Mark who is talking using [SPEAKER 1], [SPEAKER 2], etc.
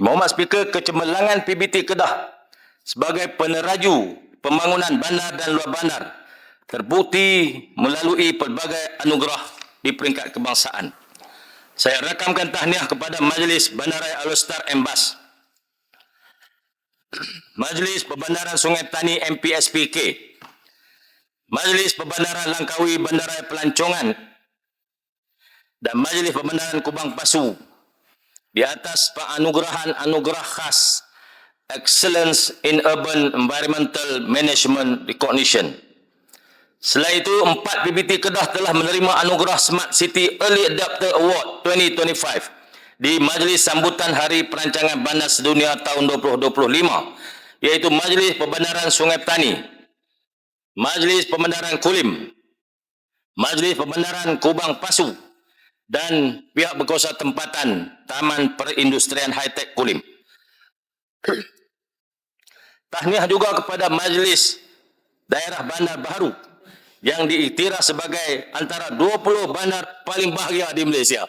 [SPEAKER 1] Mohon Speaker, kecemerlangan PBT Kedah sebagai peneraju pembangunan bandar dan luar bandar terbukti melalui pelbagai anugerah di peringkat kebangsaan. Saya rakamkan tahniah kepada Majlis Bandaraya Alostar Embas, Majlis Perbandaran Sungai Tani MPSPK, Majlis Perbandaran Langkawi Bandaraya Pelancongan. Dan Majlis Perbandaran Kubang Pasu di atas penganugerahan-anugerah khas Excellence in Urban Environmental Management Recognition. Selain itu, empat PBT Kedah telah menerima anugerah Smart City Early Adapter Award 2025 di Majlis Sambutan Hari Perancangan Bandar Sedunia tahun 2025 iaitu Majlis Perbandaran Sungai Petani, Majlis Perbandaran Kulim, Majlis Perbandaran Kubang Pasu dan pihak berkuasa tempatan Taman Perindustrian High-Tech Kulim. Tahniah juga kepada Majlis Daerah Bandar Baharu yang diiktiraf sebagai antara 20 bandar paling bahagia di Malaysia.